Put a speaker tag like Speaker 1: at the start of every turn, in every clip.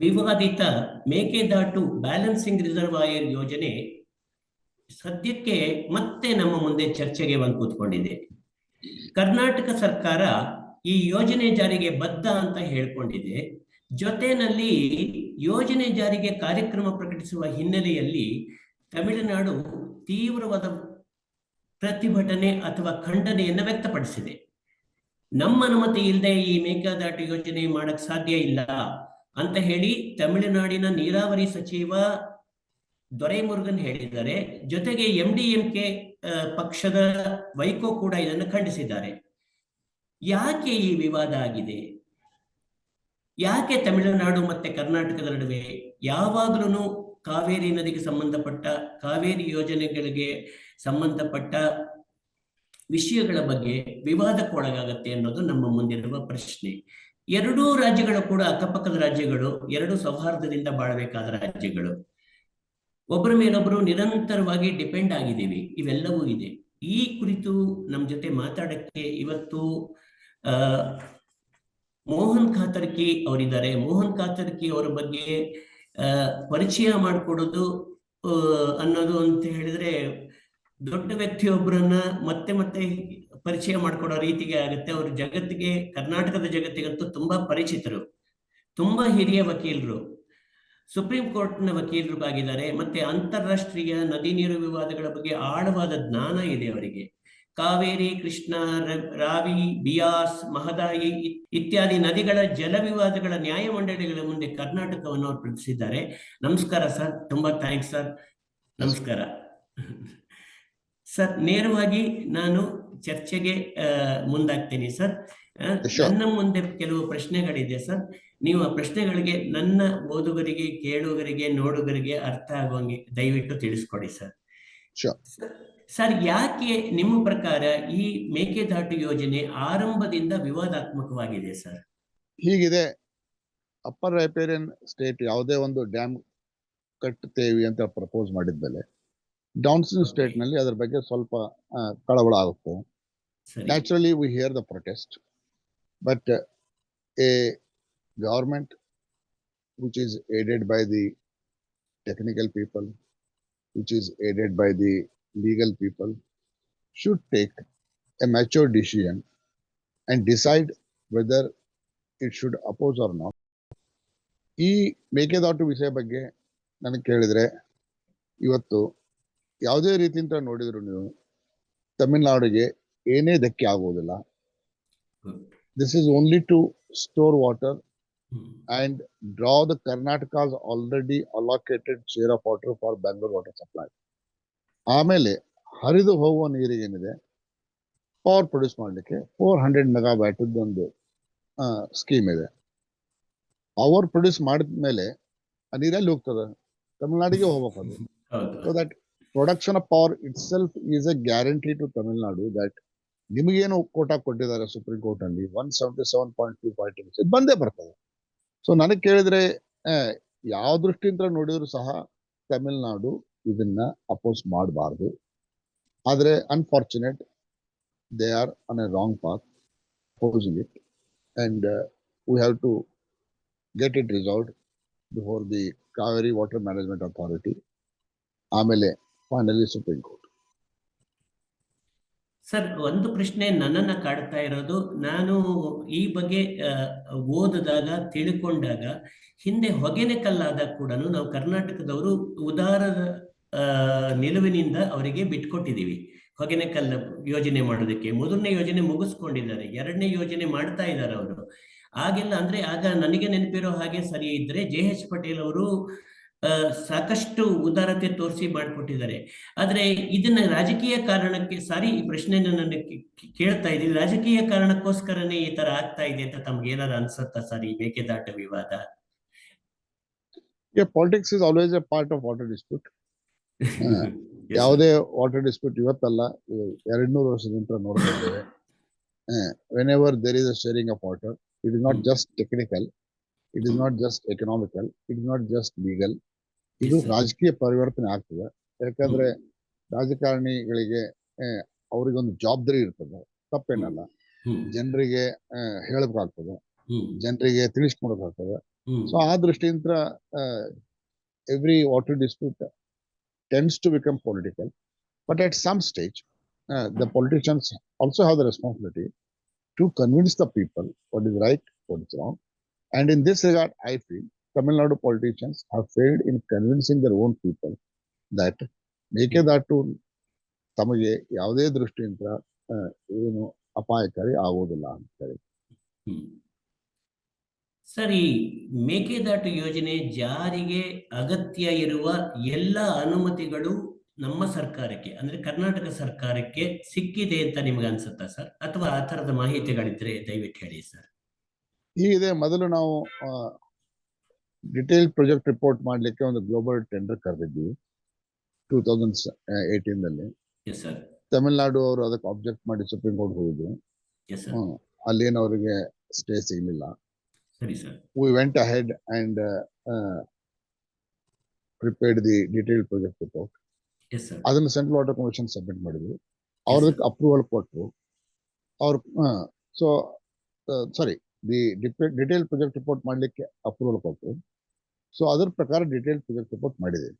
Speaker 1: ವಿವಾದಿತ Mekedatu balancing reservoir ಯೋಜನೆ ಸದ್ಯಕ್ಕೆ ಮತ್ತೆ ನಮ್ಮ ಮುಂದೆ ಚರ್ಚೆಗೆ ಬಂದು ಕೂತ್ಕೊಂಡಿದೆ. ಕರ್ನಾಟಕ ಸರ್ಕಾರ ಈ ಯೋಜನೆ ಜಾರಿಗೆ ಬದ್ಧ ಅಂತ ಹೇಳ್ಕೊಂಡಿದೆ. ಜೊತೆನಲ್ಲಿ ಯೋಜನೆ ಜಾರಿಗೆ ಕಾರ್ಯಕ್ರಮ ಪ್ರಕಟಿಸುವ ಹಿನ್ನೆಲೆಯಲ್ಲಿ ತಮಿಳುನಾಡು ತೀವ್ರವಾದ ಪ್ರತಿಭಟನೆ ಅಥವಾ ಖಂಡನೆಯನ್ನು ವ್ಯಕ್ತಪಡಿಸಿದೆ. ನಮ್ಮ ಅನುಮತಿ ಇಲ್ಲದೆ ಈ ಮೇಕೆದಾಟು ಯೋಜನೆ ಮಾಡಕ್ ಸಾಧ್ಯ ಇಲ್ಲ. ಅಂತ ಹೇಳಿ ತಮಿಳುನಾಡಿನ ನೀರಾವರಿ ಸಚಿವ ದೊರೈಮುರುಗನ್ ಹೇಳಿದ್ದಾರೆ. ಜೊತೆಗೆ ಎಂ ಡಿ ಎಂ ಕೆ ಪಕ್ಷದ ವೈಕೋ ಕೂಡ ಇದನ್ನು ಖಂಡಿಸಿದ್ದಾರೆ. ಯಾಕೆ ಈ ವಿವಾದ ಆಗಿದೆ? ಯಾಕೆ ತಮಿಳುನಾಡು ಮತ್ತೆ ಕರ್ನಾಟಕದ ನಡುವೆ ಯಾವಾಗಲೂ ಕಾವೇರಿ ನದಿಗೆ ಸಂಬಂಧಪಟ್ಟ, ಕಾವೇರಿ ಯೋಜನೆಗಳಿಗೆ ಸಂಬಂಧಪಟ್ಟ ವಿಷಯಗಳ ಬಗ್ಗೆ ವಿವಾದಕ್ಕೊಳಗಾಗತ್ತೆ ಅನ್ನೋದು ನಮ್ಮ ಮುಂದಿರುವ ಪ್ರಶ್ನೆ. ಎರಡೂ ರಾಜ್ಯಗಳು ಕೂಡ ಅಕ್ಕಪಕ್ಕದ ರಾಜ್ಯಗಳು, ಎರಡು ಸೌಹಾರ್ದದಿಂದ ಬಾಳಬೇಕಾದ ರಾಜ್ಯಗಳು. ಒಬ್ಬರ ಮೇಲೊಬ್ಬರು ನಿರಂತರವಾಗಿ ಡಿಪೆಂಡ್ ಆಗಿದ್ದೀವಿ, ಇವೆಲ್ಲವೂ ಇದೆ. ಈ ಕುರಿತು ನಮ್ಮ ಜೊತೆ ಮಾತಾಡಕ್ಕೆ ಇವತ್ತು ಮೋಹನ್ ಖಾತರ್ಕಿ ಅವರಿದ್ದಾರೆ. ಮೋಹನ್ ಖಾತರ್ಕಿ ಅವರ ಬಗ್ಗೆ ಪರಿಚಯ ಮಾಡಿಕೊಡೋದು ಅನ್ನೋದು ಅಂತ ಹೇಳಿದ್ರೆ, ದೊಡ್ಡ ವ್ಯಕ್ತಿಯೊಬ್ಬರನ್ನ ಮತ್ತೆ ಮತ್ತೆ ಪರಿಚಯ ಮಾಡ್ಕೊಡೋ ರೀತಿಗೆ ಆಗುತ್ತೆ. ಅವರು ಜಗತ್ತಿಗೆ, ಕರ್ನಾಟಕದ ಜಗತ್ತಿಗಂತೂ ತುಂಬಾ ಪರಿಚಿತರು. ತುಂಬಾ ಹಿರಿಯ ವಕೀಲರು. ಸುಪ್ರೀಂ ಕೋರ್ಟ್ನ ವಕೀಲರು ಆಗಿದ್ದಾರೆ. ಮತ್ತೆ ಅಂತಾರಾಷ್ಟ್ರೀಯ ನದಿ ನೀರು ವಿವಾದಗಳ ಬಗ್ಗೆ ಆಳವಾದ ಜ್ಞಾನ ಇದೆ ಅವರಿಗೆ. ಕಾವೇರಿ, ಕೃಷ್ಣ ರಾವಿ, ಬಿಯಾಸ್, ಮಹದಾಯಿ ಇತ್ಯಾದಿ ನದಿಗಳ ಜಲ ವಿವಾದಗಳ ನ್ಯಾಯ ಮಂಡಳಿಗಳ ಮುಂದೆ ಕರ್ನಾಟಕವನ್ನು ಅವರು ಪ್ರತಿಸಿದ್ದಾರೆ. ನಮಸ್ಕಾರ ಸರ್. ತುಂಬಾ ಥ್ಯಾಂಕ್ಸ್ ಸರ್. ನಮಸ್ಕಾರ. ಸರ್, ನೇರವಾಗಿ ನಾನು ಚರ್ಚೆಗೆ ಮುಂದಾಗ್ತೇನೆ ಸರ್. ನನ್ನ ಮುಂದೆ ಕೆಲವು ಪ್ರಶ್ನೆಗಳಿದೆ ಸರ್. ನೀವು ಆ ಪ್ರಶ್ನೆಗಳಿಗೆ ನನ್ನ ಓದುಗರಿಗೆ ಕೇಳುಗರಿಗೆ ನೋಡುಗರಿಗೆ ಅರ್ಥ ಆಗುವಂಗೆ ದಯವಿಟ್ಟು ತಿಳಿಸ್ಕೊಡಿ ಸರ್. ಸರ್ ಯಾಕೆ ನಿಮ್ಮ ಪ್ರಕಾರ ಈ ಮೇಕೆದಾಟು ಯೋಜನೆ ಆರಂಭದಿಂದ ವಿವಾದಾತ್ಮಕವಾಗಿದೆ ಸರ್?
Speaker 2: ಹೀಗಿದೆ. ಅಪ್ಪರ್ ರೈಪೇರಿಯನ್ ಸ್ಟೇಟ್ ಯಾವುದೇ ಒಂದು ಡ್ಯಾಮ್ ಕಟ್ಟುತ್ತೇವೆ ಅಂತ ಪ್ರಪೋಸ್ ಮಾಡಿದ್ಮೇಲೆ ಡೌನ್ಸ್ಟ್ರೀಮ್ ಸ್ಟೇಟ್ ನಲ್ಲಿ ಅದರ ಬಗ್ಗೆ ಸ್ವಲ್ಪ ಕಳವಳ ಆಗುತ್ತೆ naturally we hear the protest but a government which is aided by the technical people, which is aided by the legal people, should take a mature decision and decide whether it should oppose or not. ಈ ಮೇಕೆದಾಟು ವಿಷಯ ಬಗ್ಗೆ ನನಗೆ ಕೇಳಿದ್ರೆ ಇವತ್ತು ಯಾವುದೇ ರೀತಿಯಿಂದ ನೋಡಿದ್ರು ನೀವು ತಮಿಳ್ನಾಡಿಗೆ ಏನೇ ಧಕ್ಕೆ ಆಗುವುದಿಲ್ಲ this is only to store water and draw the Karnataka's already allocated share of water for Bangalore water supply. ಆಮೇಲೆ ಹರಿದು ಹೋಗುವ ನೀರಿಗೆ ಏನಿದೆ ಪವರ್ ಪ್ರೊಡ್ಯೂಸ್ ಮಾಡಲಿಕ್ಕೆ ಫೋರ್ ಹಂಡ್ರೆಡ್ ಮೆಗಾವ್ಯಾಟ್ ಒಂದು ಸ್ಕೀಮ್ ಇದೆ. ಪವರ್ ಪ್ರೊಡ್ಯೂಸ್ ಮಾಡಿದ ಮೇಲೆ ಆ ನೀರಲ್ಲಿ ಹೋಗ್ತದೆ? ತಮಿಳ್ನಾಡಿಗೆ ಹೋಗ್ಬೇಕು ಅದು so that production of power itself is a guarantee to Tamil Nadu that ನಿಮಗೇನು ಕೋಟಾ ಕೊಟ್ಟಿದ್ದಾರೆ ಸುಪ್ರೀಂ ಕೋರ್ಟ್ ಅಲ್ಲಿ one seventy seven point two five ಇದು ಬಂದೇ ಬರ್ತದೆ ಸೊ ನನಗೆ ಕೇಳಿದ್ರೆ ಯಾವ ದೃಷ್ಟಿಯಿಂದ ನೋಡಿದ್ರು ಸಹ ತಮಿಳ್ನಾಡು ಇದನ್ನ ಅಪೋಸ್ ಮಾಡಬಾರ್ದು ಆದರೆ unfortunate they are on a wrong path opposing it and we have to get it resolved before the Kaveri water management authority ಆಮೇಲೆ ಫೈನಲಿ ಸುಪ್ರೀಂ ಕೋರ್ಟ್
Speaker 1: ಸರ್ ಒಂದು ಪ್ರಶ್ನೆ ನನ್ನನ್ನ ಕಾಡ್ತಾ ಇರೋದು. ನಾನು ಈ ಬಗ್ಗೆ ಓದಿದಾಗ, ತಿಳ್ಕೊಂಡಾಗ, ಹಿಂದೆ ಹೊಗೆನೆ ಕಲ್ಲಾದಾಗ ಕೂಡ ನಾವು ಕರ್ನಾಟಕದವರು ಉದಾರ ನಿಲುವಿನಿಂದ ಅವರಿಗೆ ಬಿಟ್ಕೊಟ್ಟಿದ್ದೀವಿ ಹೊಗೆನೆ ಕಲ್ಲು ಯೋಜನೆ ಮಾಡೋದಕ್ಕೆ. ಮೊದಲನೇ ಯೋಜನೆ ಮುಗಿಸ್ಕೊಂಡಿದ್ದಾರೆ. ಎರಡನೇ ಯೋಜನೆ ಮಾಡ್ತಾ ಇದ್ದಾರೆ ಅವರು. ಆಗೆಲ್ಲ ಅಂದ್ರೆ ಆಗ ನನಗೆ ನೆನಪಿರೋ ಹಾಗೆ ಸರಿ ಇದ್ರೆ ಜೆ ಎಚ್ ಪಟೇಲ್ ಅವರು ಸಾಕಷ್ಟು ಉದಾರತೆ ತೋರಿಸಿ ಮಾಡಿಕೊಟ್ಟಿದ್ದಾರೆ. ಆದ್ರೆ ಇದನ್ನ ರಾಜಕೀಯ ಕಾರಣಕ್ಕೆ ಸಾರಿ ಈ ಪ್ರಶ್ನೆ ನನ್ನ ಕೇಳ್ತಾ ಇದ್ದೀನಿ ರಾಜಕೀಯ ಕಾರಣಕ್ಕೋಸ್ಕರನೇ ಈ ತರ ಆಗ್ತಾ ಇದೆ ಅಂತ ತಮ್ಗೆ ಏನಾರು ಅನ್ಸುತ್ತಾ ಸರ್? ಈ ಮೇಕೆದಾಟ ವಿವಾದ?
Speaker 2: Politics is always a part of water dispute ಯಾವುದೇ ವಾಟರ್ ಡಿಸ್ಪ್ಯೂಟ್ ಇವತ್ತಲ್ಲ ಎರಡ್ ನೂರು ವರ್ಷದಿಂದ ನೋಡ್ತಾ ಇದ್ದೇವೆ whenever there is a sharing of water it is not just technical it is not just economical it is not just legal ಇದು ರಾಜಕೀಯ ಪರಿವರ್ತನೆ ಆಗ್ತದೆ. ಯಾಕಂದ್ರೆ ರಾಜಕಾರಣಿಗಳಿಗೆ ಅವರಿಗೊಂದು ಜವಾಬ್ದಾರಿ ಇರ್ತದೆ. ತಪ್ಪೇನಲ್ಲ. ಜನರಿಗೆ ಹೇಳಬೇಕಾಗ್ತದೆ ಜನರಿಗೆ
Speaker 1: ತಿಳಿಸ್ಕೊಡಬೇಕಾಗ್ತದೆ
Speaker 2: ಸೊ ಆ ದೃಷ್ಟಿಯಿಂದ every water dispute tends to become political but at some stage the politicians also have the responsibility to convince the people what is right what is wrong and in this regard I feel Tamil Nadu politicians have failed in convincing their own people that Mekedatu ತಮಗೆ ಯಾವುದೇ ದೃಷ್ಟಿಯಿಂದ ಏನು ಅಪಾಯಕಾರಿ ಆಗೋದಿಲ್ಲ ಅಂತ ಹೇಳಿ.
Speaker 1: Sir Mekedatu ಯೋಜನೆ ಜಾರಿಗೆ ಅಗತ್ಯ ಇರುವ ಎಲ್ಲ ಅನುಮತಿಗಳು ನಮ್ಮ ಸರ್ಕಾರಕ್ಕೆ ಅಂದ್ರೆ ಕರ್ನಾಟಕ ಸರ್ಕಾರಕ್ಕೆ ಸಿಕ್ಕಿದೆ ಅಂತ ನಿಮ್ಗೆ ಅನ್ಸುತ್ತಾ ಸರ್ ಅಥವಾ ಆ ತರದ ಮಾಹಿತಿಗಳಿದ್ರೆ ದಯವಿಟ್ಟು ಹೇಳಿ ಸರ್
Speaker 2: ಹೀಗಿದೆ. ಮೊದಲು ನಾವು ಡಿಟೇಲ್ ಪ್ರಾಜೆಕ್ಟ್ ರಿಪೋರ್ಟ್ ಮಾಡ್ಲಿಕ್ಕೆ ಒಂದು global tender ಕರೆದಿದ್ವಿ. Two thousand eighteen
Speaker 1: sir
Speaker 2: Tamil Nadu ಅವರು ಅದಕ್ಕೆ ಆಬ್ಜೆಕ್ಟ್ ಮಾಡಿ ಸುಪ್ರೀಂ ಕೋರ್ಟ್ ಹೋಗಿದ್ರು. ಅಲ್ಲೇನು ಅವರಿಗೆ ಸ್ಟೇ ಸಿಗಲಿಲ್ಲ. We went ahead and prepared the detail
Speaker 1: project report
Speaker 2: ಅದನ್ನ ಸೆಂಟ್ರಲ್ ವಾಟರ್ ಕಮಿಷನ್ ಸಬ್ಮಿಟ್ ಮಾಡಿದ್ವಿ ಅವ್ರದಕ್ಕೆ ಅಪ್ರೂವಲ್ ಕೊಟ್ಟರು ಅವ್ರ so sorry the detail project report ಮಾಡಲಿಕ್ಕೆ ಅಪ್ರೂವಲ್ ಕೊಟ್ಟರು ಸೊ ಅದರ ಪ್ರಕಾರ ಡಿಟೇಲ್ ಪ್ರೊಜೆಕ್ಟ್ ರಿಪೋರ್ಟ್ ಮಾಡಿದೆ.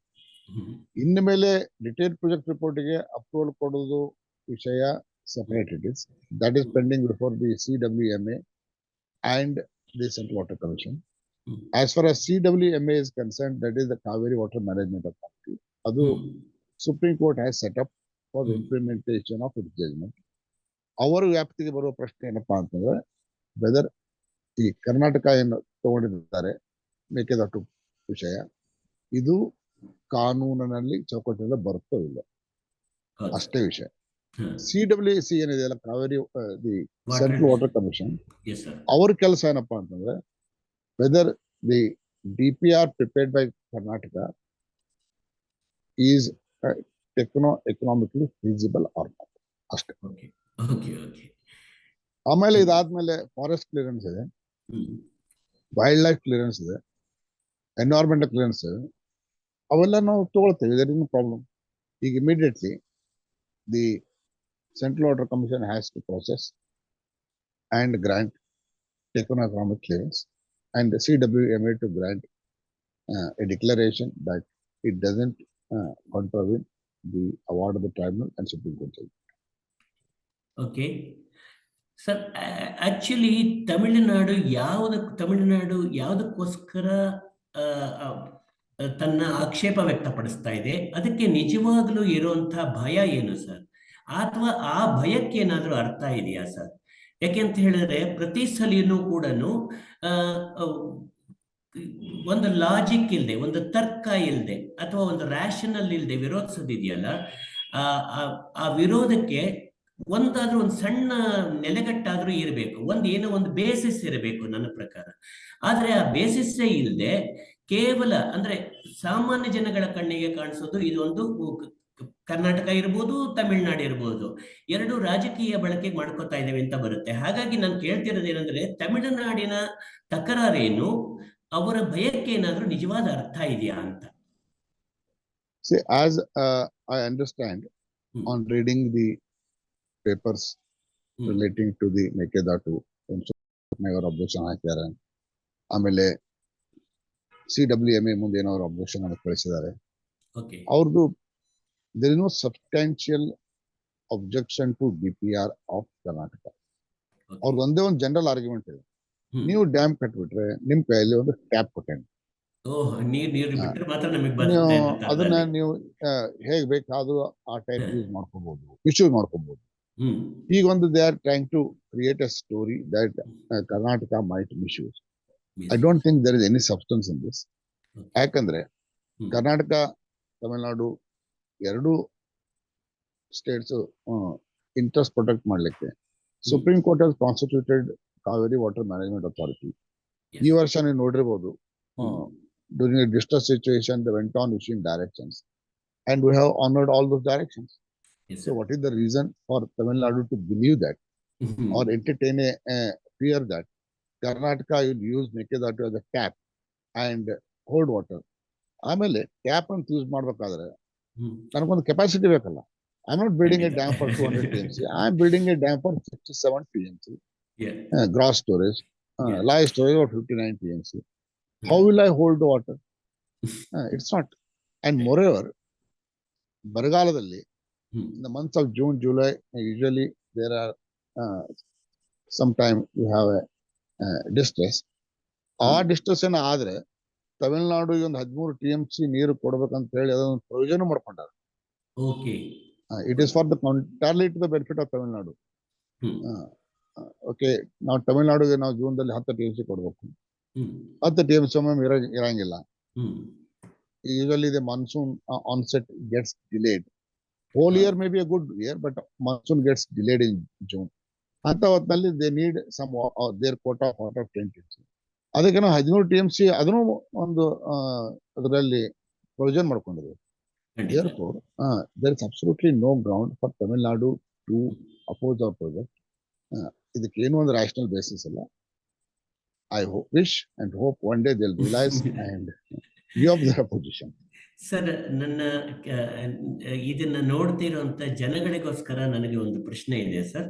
Speaker 2: ಇನ್ನು ಮೇಲೆ ಡಿಟೇಲ್ ಪ್ರಾಜೆಕ್ಟ್ ರಿಪೋರ್ಟ್ಗೆ ಅಪ್ರೂವಲ್ ಕೊಡೋದು ವಿಷಯ separate it is that is pending before the C W M A and the central water
Speaker 1: commission
Speaker 2: as far as C W M A is concern that is the Kaveri water management authority ಅದು. Supreme court has set up
Speaker 1: for.
Speaker 2: Implementation of it judgment ಅವರ ವ್ಯಾಪ್ತಿಗೆ ಬರುವ ಪ್ರಶ್ನೆ ಏನಪ್ಪಾ ಅಂತಂದ್ರೆ weather ಈ ಕರ್ನಾಟಕ ಏನು ತಗೊಂಡಿದ್ದಾರೆ ಮೇಕೆದಾಟು ವಿಷಯ. ಇದು ಕಾನೂನಿನಲ್ಲಿ ಚೌಕಟ್ಟಿನಲ್ಲಿ ಬರುತ್ತೋ ಇಲ್ಲ? ಅಷ್ಟೇ ವಿಷಯ. ಸಿ ಡಬ್ಲ್ಯೂ ಸಿ ಏನಿದೆಯಲ್ಲ Kaveri the central
Speaker 1: water commission
Speaker 2: ಅವ್ರ ಕೆಲಸ ಏನಪ್ಪಾ ಅಂತಂದ್ರೆ whether the D P R prepared by Karnataka is techno economically feasible or not ಅಷ್ಟೇ. ಆಮೇಲೆ ಇದಾದ್ಮೇಲೆ ಫಾರೆಸ್ಟ್ ಕ್ಲಿಯರೆನ್ಸ್ ಇದೆ. ವೈಲ್ಡ್ ಲೈಫ್ ಕ್ಲಿಯರೆನ್ಸ್ ಇದೆ. ಎನ್ವೈರ್ಮೆಂಟಲ್ ಕ್ಲಿಯರೆನ್ಸ್ ಇದೆ ಅವೆಲ್ಲ ನಾವು ತಗೊಳ್ತೇವೆ ಇದರ್ ಇನ್ ಪ್ರಾಬ್ಲಮ್ ಈಗ immediately the central water commission has to process and grant techno economic clearance and C W M A to grant a declaration that it doesn't contravene the award of the tribunal and Supreme Court judgment.
Speaker 1: Okay sir actually Tamil Nadu ಯಾವ್ದ ತಮಿಳುನಾಡು ಯಾವುದಕ್ಕೋಸ್ಕರ ಆ, ಆ, ತನ್ನ ಆಕ್ಷೇಪ ವ್ಯಕ್ತಪಡಿಸ್ತಾ ಇದೆ. ಅದಕ್ಕೆ ನಿಜವಾಗ್ಲೂ ಇರುವಂತಹ ಭಯ ಏನು ಸರ್? ಅಥವಾ ಆ ಭಯಕ್ಕೆ ಏನಾದರೂ ಅರ್ಥ ಇದೆಯಾ ಸರ್? ಯಾಕೆಂತ ಹೇಳಿದ್ರೆ ಪ್ರತಿ ಸಲಿನೂ ಕೂಡ ಒಂದು ಲಾಜಿಕ್ ಇಲ್ಲದೆ ಒಂದು ತರ್ಕ ಇಲ್ಲದೆ ಅಥವಾ ಒಂದು ರ್ಯಾಷನಲ್ ಇಲ್ಲದೆ ವಿರೋಧಿಸೋದಿದೆಯಲ್ಲ ಆ ವಿರೋಧಕ್ಕೆ ಒಂದಾದ್ರೂ ಒಂದು ಸಣ್ಣ ನೆಲೆಗಟ್ಟಾದ್ರೂ ಇರಬೇಕು. ಒಂದು ಏನೋ ಒಂದು ಬೇಸಿಸ್ ಇರಬೇಕು ನನ್ನ ಪ್ರಕಾರ. ಆದ್ರೆ ಆ ಬೇಸಿಸ್ಸೇ ಇಲ್ಲದೆ ಕೇವಲ ಅಂದ್ರೆ ಸಾಮಾನ್ಯ ಜನಗಳ ಕಣ್ಣಿಗೆ ಕಾಣಿಸೋದು ಇದೊಂದು ಕರ್ನಾಟಕ ಇರ್ಬೋದು ತಮಿಳ್ನಾಡು ಇರ್ಬೋದು. ಎರಡು ರಾಜಕೀಯ ಬಳಕೆ ಮಾಡ್ಕೋತಾ ಇದ್ದೇವೆ ಅಂತ ಬರುತ್ತೆ. ಹಾಗಾಗಿ ನಾನು ಕೇಳ್ತಿರೋದು ಏನಂದ್ರೆ ತಮಿಳುನಾಡಿನ ತಕರಾರೇನು ಅವರ ಭಯಕ್ಕೆ ಏನಾದ್ರೂ ನಿಜವಾದ ಅರ್ಥ ಇದೆಯಾ ಅಂತ.
Speaker 2: See, as uh, I understand
Speaker 1: Hmm.
Speaker 2: on reading the papers
Speaker 1: relating
Speaker 2: relating to the Mekedatu, ಅವರು ಅಬ್ಜೆಕ್ಷನ್ ಹಾಕ್ಯಾರ. ಆಮೇಲೆ ಸಿ ಡಬ್ಲ್ಯೂ ಎಂ ಎ ಮುಂದೆ ಏನೋ ಅವ್ರು ಅಬ್ಜೆಕ್ಷನ್ ಅನ್ನು ಕಳಿಸಿದ್ದಾರೆ ಅವ್ರದ್ದು there is no substantial objection to D P R of Karnataka ಅವ್ರದ್ದು ಒಂದೇ ಒಂದು ಜನರಲ್ ಆರ್ಗ್ಯುಮೆಂಟ್ ಇದೆ. ನೀವು ಡ್ಯಾಮ್ ಕಟ್ಬಿಟ್ರೆ ನಿಮ್ ಕೈಯಲ್ಲಿ ಒಂದು ಟ್ಯಾಪ್ ಕೊಟ್ಟೇನೆ.
Speaker 1: ಅಂತ
Speaker 2: ಅದನ್ನ. ನೀವು ಹೇಗ್ ಬೇಕಾದ್ರೂ ಆ ಟೈಪ್. ಯೂಸ್ ಮಾಡ್ಕೋಬಹುದು ಇಶ್ಯೂಸ್ ಮಾಡ್ಕೋಬಹುದು
Speaker 1: ಹ್ಮ್
Speaker 2: ಈಗ ಒಂದು they are trying to create a story that Karnataka might misuse I don't think there is any substance in this
Speaker 1: Okay.
Speaker 2: ಯಾಕಂದ್ರೆ
Speaker 1: ಹ್ಮ್.
Speaker 2: ಕರ್ನಾಟಕ ತಮಿಳುನಾಡು ಎರಡು ಸ್ಟೇಟ್ಸ್ ಇಂಟ್ರೆಸ್ಟ್ ಪ್ರೊಟೆಕ್ಟ್ ಮಾಡ್ಲಿಕ್ಕೆ. Supreme court has constituted Kaveri water management authority
Speaker 1: Yes.
Speaker 2: ಈ ವರ್ಷ ನೀವು ನೋಡಿರ್ಬೋದು
Speaker 1: ಹ್ಮ್.
Speaker 2: During a distress situation they went on issuing directions. And we have honored all those directions.
Speaker 1: Yes,
Speaker 2: so
Speaker 1: sir.
Speaker 2: what is the reason for tamil nadu to believe that
Speaker 1: hmm.
Speaker 2: or entertain a uh, fear that Karnataka will use Mekedatu as a tap and hold water. ಆಮೇಲೆ tap ಅಂತ use ಮಾಡ್ಬೇಕಾದ್ರೆ
Speaker 1: ಹ್ಮ್.
Speaker 2: ನನಗೊಂದು capacity ಬೇಕಲ್ಲ I not building A
Speaker 1: ಖಂಡಿತ.
Speaker 2: Dam for two hundred T M C I am building a dam for sixty seven T M C
Speaker 1: Yeah.
Speaker 2: Gross storage Uh,
Speaker 1: Yeah.
Speaker 2: law is talking about fifty-nine TMC. How will I hold the water? Uh, it's not. And moreover, ಬರಗಾಲದಲ್ಲಿ
Speaker 1: ಹ್ಮ್.
Speaker 2: in the months of June, July, usually there are uh, sometime you have a uh, distress. ಆ. Distress ಏನ ಆದ್ರೆ ತಮಿಳ್ನಾಡಿಗೆ ಒಂದು ಹದಿಮೂರು T M C ನೀರು ಕೊಡ್ಬೇಕಂತ ಹೇಳಿ ಅದೊಂದು ಪ್ರಯೋಜನ ಮಾಡ್ಕೊಂಡಾರ
Speaker 1: okay
Speaker 2: it is for the entirely to the benefit of
Speaker 1: Tamil Nadu
Speaker 2: okay ನಾವು ತಮಿಳ್ನಾಡಿಗೆ ನಾವು ಜೂನ್ದಲ್ಲಿ ಹತ್ತು ಟಿ ಎಂ ಸಿ ಕೊಡ್ಬೇಕು ಹತ್ತು ಟಿ ಎಂ ಸಿ ಒಮ್ಮೆ ಇರಂಗಿಲ್ಲ
Speaker 1: ಹ್ಮ್
Speaker 2: the monsoon onset onset gets delayed. Whole
Speaker 1: Ah.
Speaker 2: year may be a good year, but monsoon gets delayed in June. ಅಂತ ಹೊತ್ತಿನಲ್ಲಿ they need some their quota of water ten T M ಅದಕ್ಕೆ ನಾವು ಹದಿಮೂರು T M C ಅದನ್ನು ಒಂದು ಅದರಲ್ಲಿ provision ಮಾಡ್ಕೊಂಡಿದ್ದೀವಿ
Speaker 1: ಖಂಡಿತ
Speaker 2: therefore uh, there is absolutely no ground for Tamil Nadu to oppose our project. Uh, ಇದಕ್ಕೆ ಏನು ಒಂದು rational basis ಇಲ್ಲ I hope, wish and hope one day they'll realize and give up their position.
Speaker 1: sir, ನನ್ನ ಇದನ್ನ ನೋಡ್ತಿರುವಂತ ಜನಗಳಿಗೋಸ್ಕರ ನನಗೆ ಒಂದು ಪ್ರಶ್ನೆ ಇದೆ ಸರ್.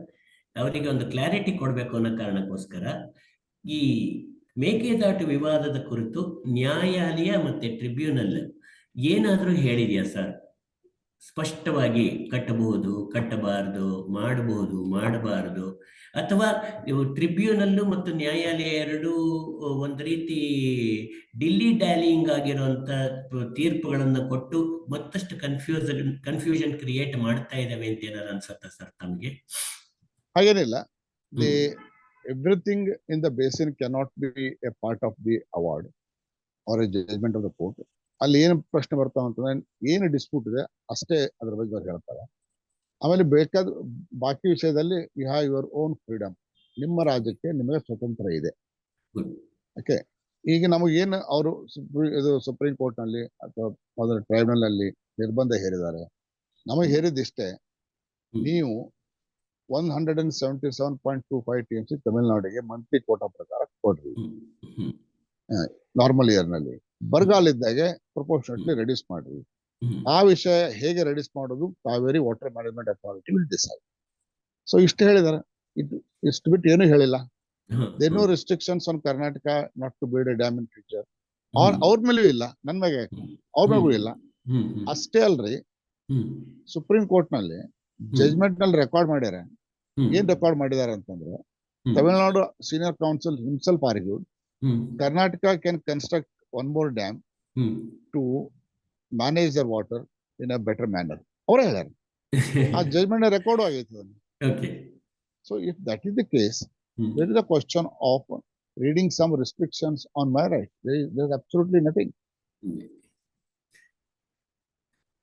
Speaker 1: ಅವರಿಗೆ ಒಂದು ಕ್ಲಾರಿಟಿ ಕೊಡಬೇಕು ಅನ್ನೋ ಕಾರಣಕ್ಕೋಸ್ಕರ ಈ ಮೇಕೆದಾಟು ವಿವಾದದ ಕುರಿತು ನ್ಯಾಯಾಲಯ ಮತ್ತೆ ಟ್ರಿಬ್ಯುನಲ್ ಏನಾದರೂ ಹೇಳಿದೆಯಾ ಸರ್? ಸ್ಪಷ್ಟವಾಗಿ ಕಟ್ಟಬಹುದು ಕಟ್ಟಬಾರದು ಮಾಡಬಹುದು ಮಾಡಬಾರದು. ಅಥವಾ ನೀವು ಟ್ರಿಬ್ಯೂನಲ್ ಮತ್ತು ನ್ಯಾಯಾಲಯ ಎರಡೂ ಒಂದು ರೀತಿ ಡಿಲ್ಲಿ ಡ್ಯಾಲಿಂಗ್ ಆಗಿರುವಂತ ತೀರ್ಪುಗಳನ್ನು ಕೊಟ್ಟು ಮತ್ತಷ್ಟು ಕನ್ಫ್ಯೂಸನ್ ಕನ್ಫ್ಯೂಷನ್ ಕ್ರಿಯೇಟ್ ಮಾಡ್ತಾ ಇದ್ದಾವೆ ಅಂತ ಏನಾರು ಅನ್ಸುತ್ತಾ ಸರ್ ತಮಗೆ?
Speaker 2: ಹಾಗೇನಿಲ್ಲ. The everything in the basin be a part of the award or a judgment of the court. ಅಲ್ಲಿ ಏನು ಪ್ರಶ್ನೆ ಬರ್ತಾವ ಅಂತಂದ್ರೆ ಏನು ಡಿಸ್ಪ್ಯೂಟ್ ಇದೆ ಅಷ್ಟೇ ಅದ್ರ ಬಗ್ಗೆ ಅವ್ರು ಹೇಳ್ತಾರೆ. ಆಮೇಲೆ ಬೇಕಾದ ಬಾಕಿ ವಿಷಯದಲ್ಲಿ you have your own freedom ನಿಮ್ಮ ರಾಜ್ಯಕ್ಕೆ ನಿಮಗೆ ಸ್ವತಂತ್ರ ಇದೆ. ಓಕೆ ಈಗ ನಮಗೇನು ಅವರು ಇದು ಸುಪ್ರೀಂ ಕೋರ್ಟ್ನಲ್ಲಿ ಅಥವಾ ಅದರ ಟ್ರೈಬ್ಯುನಲ್ ಅಲ್ಲಿ ನಿರ್ಬಂಧ ಹೇರಿದ್ದಾರೆ. ನಮಗೆ
Speaker 1: ಹೇರಿದ್ದಿಷ್ಟೇ.
Speaker 2: ನೀವು one hundred and seventy seven point two five T M C ತಮಿಳ್ನಾಡಿಗೆ monthly quota ಪ್ರಕಾರ ಕೊಡ್ರಿ. ನಾರ್ಮಲ್ ಇಯರ್ನಲ್ಲಿ. ಬರಗಾಲ ಇದ್ದಾಗೆ ಪ್ರಪೋರ್ಷನೇಟ್ಲಿ ರೆಡ್ಯೂಸ್ ಮಾಡ್ರಿ. ಆ ವಿಷಯ ಹೇಗೆ ರೆಡ್ಯೂಸ್ ಮಾಡೋದು Kaveri water management authority will decide so ಇಷ್ಟು ಹೇಳಿದಾರೆ. ಇದು ಇಷ್ಟು ಬಿಟ್ಟು ಏನು ಹೇಳಿಲ್ಲ. They no restrictions on Karnataka not to build a dam in future ಅವ್ರ ಅವ್ರ ಮೇಲೂ ಇಲ್ಲ. ನನ್ ಮೇಲೆ? ಅವ್ರ ಮೇಲೂ ಇಲ್ಲ. ಅಷ್ಟೇ ಅಲ್ರಿ. ಸುಪ್ರೀಂ ಕೋರ್ಟ್ನಲ್ಲಿ ಜಜ್ಮೆಂಟ್ನಲ್ಲಿ ರೆಕಾರ್ಡ್ ಮಾಡ್ಯಾರ ಏನ್ ರೆಕಾರ್ಡ್ ಮಾಡಿದಾರೆ ಅಂತಂದ್ರೆ Tamil Nadu Tamil Nadu senior counsel
Speaker 1: himself
Speaker 2: argued Karnataka can construct one more
Speaker 1: dam
Speaker 2: hmm to manage their water in a better manner ಅವರೇ ಹೇಳ್ಯಾರ ಆ ಜಜ್ಮೆಂಟ್ ರೆಕಾರ್ಡ್ ಆಗೈತೆ
Speaker 1: okay
Speaker 2: so if that is the case
Speaker 1: hmm
Speaker 2: there is a question of reading some restrictions on my right. There is, there's absolutely nothing.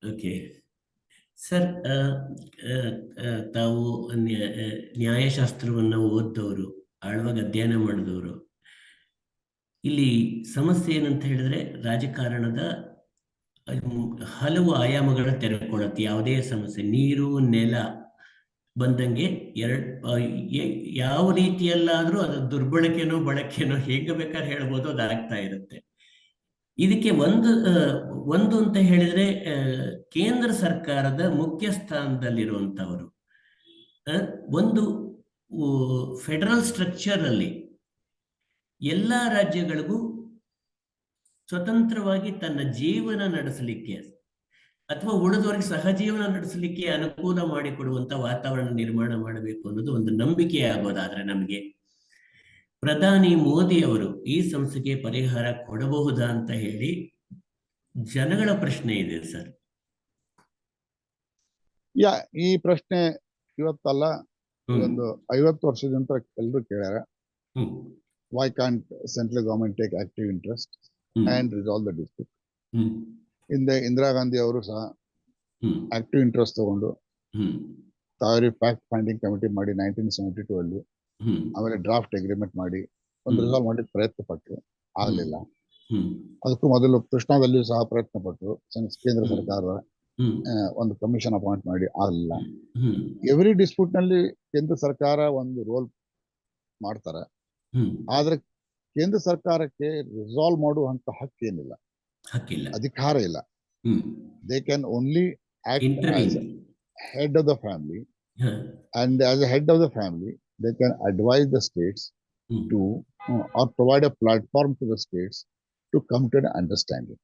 Speaker 1: Okay sir ಆ, ಆ, ಆ, ತಾವು ನ್ಯಾ- ಆ, ನ್ಯಾಯಶಾಸ್ತ್ರವನ್ನ ಓದ್ದವರು ಆಳವಾಗಿ ಅಧ್ಯಯನ ಮಾಡಿದವರು ಇಲ್ಲಿ ಸಮಸ್ಯೆ ಏನಂತ ಹೇಳಿದ್ರೆ ರಾಜಕಾರಣದ ಹಲವು ಆಯಾಮಗಳ ತೆರೆಕೊಳ್ಳುತ್ತೆ ಯಾವುದೇ ಸಮಸ್ಯೆ, ನೀರು, ನೆಲ ಬಂದಂಗೆ ಎರಡ್ ಯಾವ ರೀತಿಯಲ್ಲಾದ್ರೂ ಅದು ದುರ್ಬಳಕೆನೋ ಬಳಕೆನೋ ಹೇಗೆ ಬೇಕಾದ್ರೆ ಹೇಳ್ಬೋದು, ಅದು ಆಗ್ತಾ ಇರುತ್ತೆ. ಇದಕ್ಕೆ ಒಂದು ಒಂದು ಅಂತ ಹೇಳಿದ್ರೆ ಕೇಂದ್ರ ಸರ್ಕಾರದ ಮುಖ್ಯ ಸ್ಥಾನದಲ್ಲಿರುವಂತವರು ಒಂದು ಫೆಡರಲ್ ಸ್ಟ್ರಕ್ಚರ್ ಅಲ್ಲಿ ಎಲ್ಲ ರಾಜ್ಯಗಳಿಗೂ ಸ್ವತಂತ್ರವಾಗಿ ತನ್ನ ಜೀವನ ನಡೆಸಲಿಕ್ಕೆ ಅಥವಾ ಉಳಿದವರಿಗೆ ಸಹಜೀವನ ನಡೆಸಲಿಕ್ಕೆ ಅನುಕೂಲ ಮಾಡಿಕೊಡುವಂತ ವಾತಾವರಣ ನಿರ್ಮಾಣ ಮಾಡಬೇಕು ಅನ್ನೋದು ಒಂದು ನಂಬಿಕೆ ಆಗೋದಾದ್ರೆ ನಮಗೆ. ಪ್ರಧಾನಿ ಮೋದಿ ಅವರು ಈ ಸಮಸ್ಯೆಗೆ ಪರಿಹಾರ ಕೊಡಬಹುದಾ ಅಂತ ಹೇಳಿ ಜನಗಳ ಪ್ರಶ್ನೆ ಇದೆ ಸರ್.
Speaker 2: ಯಾ ಈ ಪ್ರಶ್ನೆ ಇವತ್ತಲ್ಲ ಒಂದು ಐವತ್ತು ವರ್ಷದಿಂದ ಎಲ್ಲರೂ ಕೇಳ್ಯಾರ.
Speaker 1: ಹ್ಮ್
Speaker 2: why can't central government take active
Speaker 1: interest
Speaker 2: hmm and resolve the
Speaker 1: dispute
Speaker 2: ಹಿಂದೆ ಇಂದಿರಾ ಗಾಂಧಿ ಅವರು ಸಹ ಆಕ್ಟಿವ್ ಇಂಟ್ರೆಸ್ಟ್ ತಗೊಂಡು ಕಾವೇರಿ ಫ್ಯಾಕ್ಟ್ ಫೈಂಡಿಂಗ್ ಕಮಿಟಿ ಮಾಡಿ ನೈನ್ಟೀನ್ ಸೆವೆಂಟಿ ಟೂ ಅಲ್ಲಿ ಆಮೇಲೆ ಡ್ರಾಫ್ಟ್ ಅಗ್ರಿಮೆಂಟ್ ಮಾಡಿ ಒಂದು ರಿಸಾಲ್ವ್ ಮಾಡಿ ಪ್ರಯತ್ನ ಪಟ್ಟರು ಆಗ್ಲಿಲ್ಲ ಅದಕ್ಕೂ ಮೊದಲು ಕೃಷ್ಣಾದಲ್ಲಿಯೂ ಸಹ ಪ್ರಯತ್ನ ಪಟ್ಟರು ಕೇಂದ್ರ ಸರ್ಕಾರ ಒಂದು ಕಮಿಷನ್ ಅಪಾಯಿಂಟ್ ಮಾಡಿ ಆಗಲಿಲ್ಲ ಎವ್ರಿ ಡಿಸ್ಪ್ಯೂಟ್ನಲ್ಲಿ ಕೇಂದ್ರ ಸರ್ಕಾರ ಒಂದು ರೋಲ್ ಮಾಡ್ತಾರೆ ಆದ್ರೆ ಕೇಂದ್ರ ಸರ್ಕಾರಕ್ಕೆ ರಿಸಾಲ್ವ್ ಮಾಡುವಂತ ಹಕ್ಕೇನಿಲ್ಲ.
Speaker 1: ಹಕ್ಕಿಲ್ಲ.
Speaker 2: ಅಧಿಕಾರ ಇಲ್ಲ. They
Speaker 1: can
Speaker 2: only head of the family and as a head of the family they can advise the
Speaker 1: states
Speaker 2: to or provide a platform to the states to come to understanding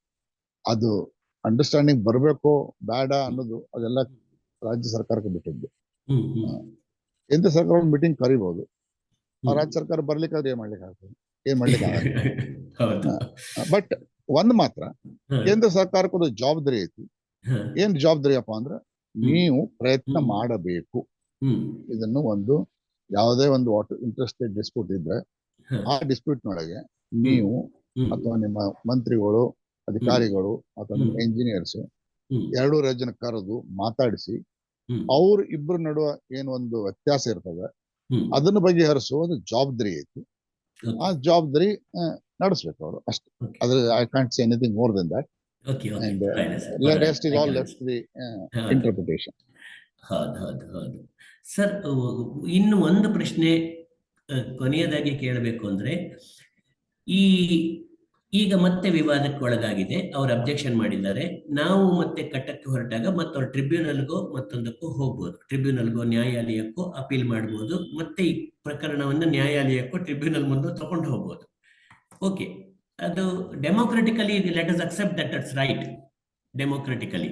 Speaker 2: ಅದು understanding ಬರಬೇಕು ಬೇಡ ಅನ್ನೋದು ಅದೆಲ್ಲ ರಾಜ್ಯ ಸರ್ಕಾರಕ್ಕೆ ಬಿಟ್ಟಿದ್ದು. ಕೇಂದ್ರ ಸರ್ಕಾರ ಒಂದು ಮೀಟಿಂಗ್ ಕರಿಬಹುದು ಆ ರಾಜ್ಯ ಸರ್ಕಾರ ಬರ್ಲಿಕ್ಕೆ ಅದು ಏನ್ ಮಾಡ್ಲಿಕ್ಕೆ ಆಗ್ತದೆ ಏನ್ ಮಾಡ್ಲಿಕ್ಕೆ
Speaker 1: ಆಗ್ತದೆ
Speaker 2: ಬಟ್ ಒಂದ್ ಮಾತ್ರ ಕೇಂದ್ರ ಸರ್ಕಾರಕ್ಕೆ ಒಂದು ಜವಾಬ್ದಾರಿ ಐತಿ. ಏನ್ ಜವಾಬ್ದಾರಿ ಅಪ್ಪ ಅಂದ್ರೆ ನೀವು ಪ್ರಯತ್ನ ಮಾಡಬೇಕು. ಇದನ್ನು ಒಂದು ಯಾವುದೇ ಒಂದು ವಾಟರ್ ಇಂಟ್ರೆಸ್ಟೆಡ್ ಡಿಸ್ಪ್ಯೂಟ್ ಇದ್ರೆ ಆ ಡಿಸ್ಪ್ಯೂಟ್ ನೊಳಗೆ ನೀವು ಅಥವಾ ನಿಮ್ಮ ಮಂತ್ರಿಗಳು ಅಧಿಕಾರಿಗಳು ಅಥವಾ ನಿಮ್ಮ ಇಂಜಿನಿಯರ್ಸ್ ಎರಡೂ ರಾಜ್ಯನ ಕರೆದು ಮಾತಾಡಿಸಿ ಅವ್ರ ಇಬ್ರು ನಡುವೆ ಏನು ಒಂದು ವ್ಯತ್ಯಾಸ ಇರ್ತದೆ? ಅದನ್ನ ಬಗೆಹರಿಸುವ ಒಂದು ಜವಾಬ್ದಾರಿ ಐತಿ. ಆ ಜವಾಬ್ದಾರಿ ನಡೆಸ್ಬೇಕು ಅವರು ಅಷ್ಟೇ. ಅದ್ರ I can't see
Speaker 1: anything more
Speaker 2: than
Speaker 1: that. And.
Speaker 2: Rest is all.
Speaker 1: Left
Speaker 2: the. Interpretation
Speaker 1: ಹೌದು. ಹೌದು ಹೌದು ಸರ್ ಇನ್ನು ಒಂದು ಪ್ರಶ್ನೆ ಕೊನೆಯದಾಗಿ ಕೇಳಬೇಕು ಅಂದ್ರೆ ಈ ಈಗ ಮತ್ತೆ ವಿವಾದಕ್ಕೆ ಒಳಗಾಗಿದೆ ಅವ್ರು ಅಬ್ಜೆಕ್ಷನ್ ಮಾಡಿದ್ದಾರೆ. ನಾವು ಮತ್ತೆ ಕಟ್ಟಕ್ಕೆ ಹೊರಟಾಗ ಮತ್ತವ್ರು ಟ್ರಿಬ್ಯುನಲ್ಗೋ ಮತ್ತೊಂದಕ್ಕೂ ಹೋಗ್ಬೋದು. ಟ್ರಿಬ್ಯುನಲ್ಗೋ ನ್ಯಾಯಾಲಯಕ್ಕೂ ಅಪೀಲ್ ಮಾಡ್ಬೋದು. ಮತ್ತೆ ಈ ಪ್ರಕರಣವನ್ನು ನ್ಯಾಯಾಲಯಕ್ಕೂ ಟ್ರಿಬ್ಯುನಲ್ ಮುಂದೆ ತಗೊಂಡು ಹೋಗ್ಬೋದು. ಓಕೆ ಅದು democratically let us accept that it's right democratically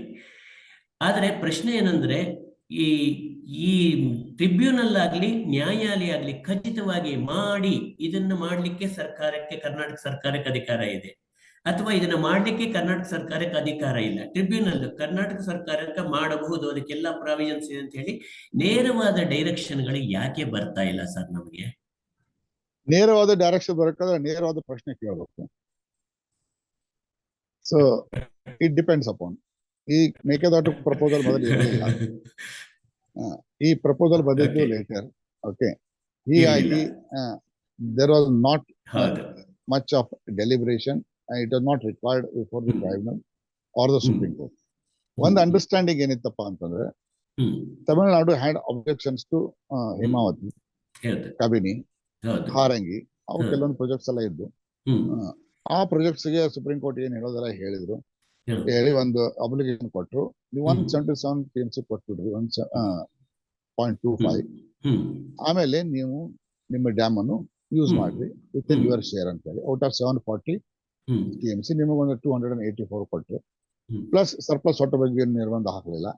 Speaker 1: ಆದರೆ ಪ್ರಶ್ನೆ ಏನಂದ್ರೆ ಈ ಈ ಟ್ರಿಬ್ಯುನಲ್ ಆಗಲಿ, ನ್ಯಾಯಾಲಯ ಆಗಲಿ ಖಚಿತವಾಗಿ ಮಾಡಿ ಇದನ್ನ ಮಾಡಲಿಕ್ಕೆ ಸರ್ಕಾರಕ್ಕೆ, ಕರ್ನಾಟಕ ಸರ್ಕಾರಕ್ಕೆ ಅಧಿಕಾರ ಇದೆ. ಅಥವಾ ಇದನ್ನ ಮಾಡಲಿಕ್ಕೆ ಕರ್ನಾಟಕ ಸರ್ಕಾರಕ್ಕೆ ಅಧಿಕಾರ ಇಲ್ಲ. ಟ್ರಿಬ್ಯುನಲ್ ಕರ್ನಾಟಕ ಸರ್ಕಾರಕ್ಕೆ ಮಾಡಬಹುದು, ಅದಕ್ಕೆಲ್ಲ ಪ್ರಾವಿಷನ್ಸ್ ಇದೆ ಅಂತ ಹೇಳಿ ನೇರವಾದ ಡೈರೆಕ್ಷನ್ಗಳು ಯಾಕೆ ಬರ್ತಾ ಇಲ್ಲ ಸರ್ ನಮಗೆ?
Speaker 2: ನೇರವಾದ ಡೈರೆಕ್ಷನ್ ಬರಬೇಕಾದ್ರೆ ನೇರವಾದ ಪ್ರಶ್ನೆ ಕೇಳಬೇಕು. ಸೊ ಇಟ್ ಡಿಪೆಂಡ್ಸ್ ಅಪಾನ್ ಈ ಮೇಕೆದಾಟು ಪ್ರಪೋಸಲ್ ಮೊದಲು ಇರಲಿಲ್ಲ ಈ ಪ್ರಪೋಸಲ್ ಬಂದಿದ್ದು. ಲೇಟರ್ ಓಕೆ ಹೀಗಾಗಿ there was
Speaker 1: not
Speaker 2: much of deliberation it was not required before the tribunal or the supreme court ಒಂದು ಅಂಡರ್ಸ್ಟ್ಯಾಂಡಿಂಗ್ ಏನಿತ್ತಪ್ಪ ಅಂತಂದ್ರೆ Tamil Nadu had objections
Speaker 1: to
Speaker 2: Hemavathi
Speaker 1: Kabini
Speaker 2: Harangi ಅವು. ಕೆಲವೊಂದು ಪ್ರಾಜೆಕ್ಟ್ಸ್ ಎಲ್ಲ ಇದ್ದು. ಆ ಪ್ರಾಜೆಕ್ಟ್ಸ್ಗೆ ಸುಪ್ರೀಂ ಕೋರ್ಟ್ ಏನ್ ಹೇಳೋದೆಲ್ಲ ಹೇಳಿದ್ರು. ಹೇಳಿ ಒಂದು ಅಪ್ಲಿಕೇಶನ್ ಕೊಟ್ರು ನೀವು one
Speaker 1: hmm.
Speaker 2: Seventy seven T M C ಕೊಟ್ಬಿಡ್ರಿ one point two five
Speaker 1: hmm
Speaker 2: ಆಮೇಲೆ ನೀವು ನಿಮ್ಮ ಡ್ಯಾಮ್ ಅನ್ನು ಯೂಸ್
Speaker 1: ಹ್ಮ್.
Speaker 2: ಮಾಡ್ರಿ with in
Speaker 1: hmm.
Speaker 2: Your share ಅಂತ ಹೇಳಿ out of seven forty
Speaker 1: hmm
Speaker 2: T M C ನಿಮಗೆ ಒಂದು two hundred and eighty four ಕೊಟ್ಟರು
Speaker 1: ಹ್ಮ್.
Speaker 2: ಪ್ಲಸ್ ಸರ್ಪ್ಲಸ್ ಹೊಟ್ಟ ಬಗ್ಗೆ ನಿರ್ಬಂಧ ಹಾಕಲಿಲ್ಲ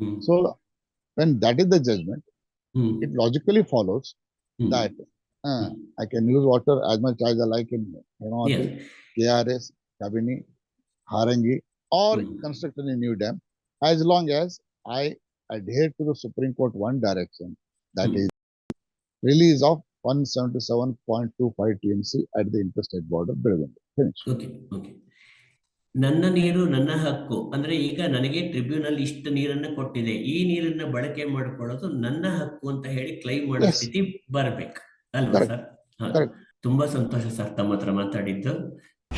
Speaker 1: ಹ್ಮ್
Speaker 2: so when that is the judgment
Speaker 1: hmm
Speaker 2: it logically follows
Speaker 1: hmm.
Speaker 2: that uh, I can use water as much as I like in Hemavati,
Speaker 1: Yes.
Speaker 2: Harangi, or
Speaker 1: Hmm.
Speaker 2: construct a new dam, as long as I adhere to the Supreme Court one direction, that
Speaker 1: Hmm.
Speaker 2: is release of one seventy-seven point two five TMC at the interstate border, Belgaum. Finish.
Speaker 1: Okay. Okay. ನನ್ನ ನೀರು ನನ್ನ ಹಕ್ಕು ಅಂದ್ರೆ ಈಗ ನನಗೆ tribunal ಇಷ್ಟು ನೀರನ್ನ ಕೊಟ್ಟಿದೆ ಈ ನೀರನ್ನ ಬಳಕೆ ಮಾಡ್ಕೊಳ್ಳೋದು ನನ್ನ ಹಕ್ಕು ಅಂತ ಹೇಳಿ ಕ್ಲೈಮ್ ಮಾಡೋ. ಸ್ಥಿತಿ ಬರ್ಬೇಕು ಅಲ್ವಾ. ಸರ್. ತುಂಬಾ ಸಂತೋಷ ಸರ್ ತಮ್ಮ ಹತ್ರ ಮಾತಾಡಿದ್ದು